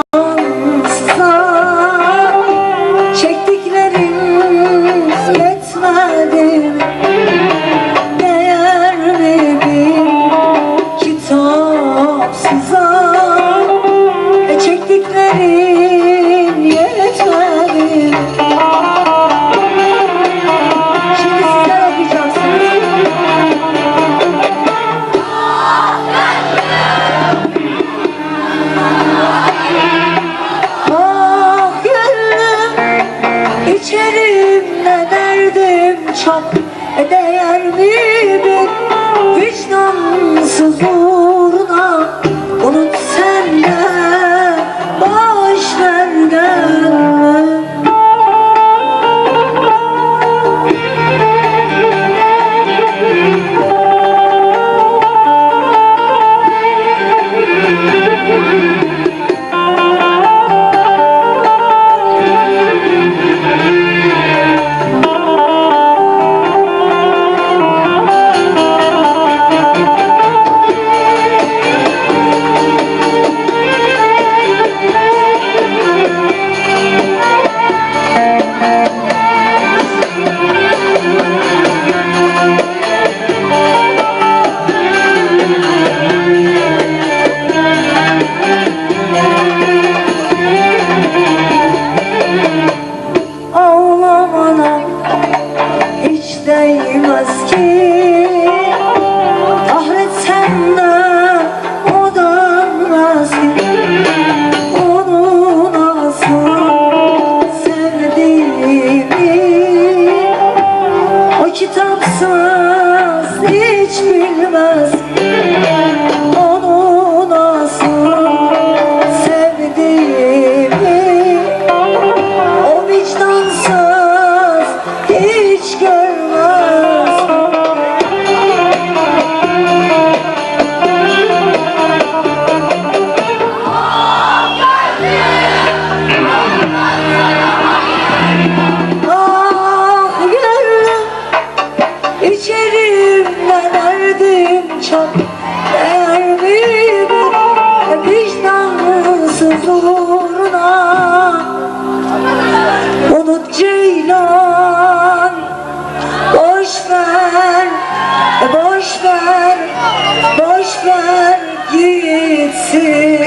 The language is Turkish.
Oh. Gönlüm içerimde derdim çok değer mi bir hiç bilmez içerimde derdim çok Değer mi bir vicdansız uğruna Unut Ceylan Boş ver Boş gitsin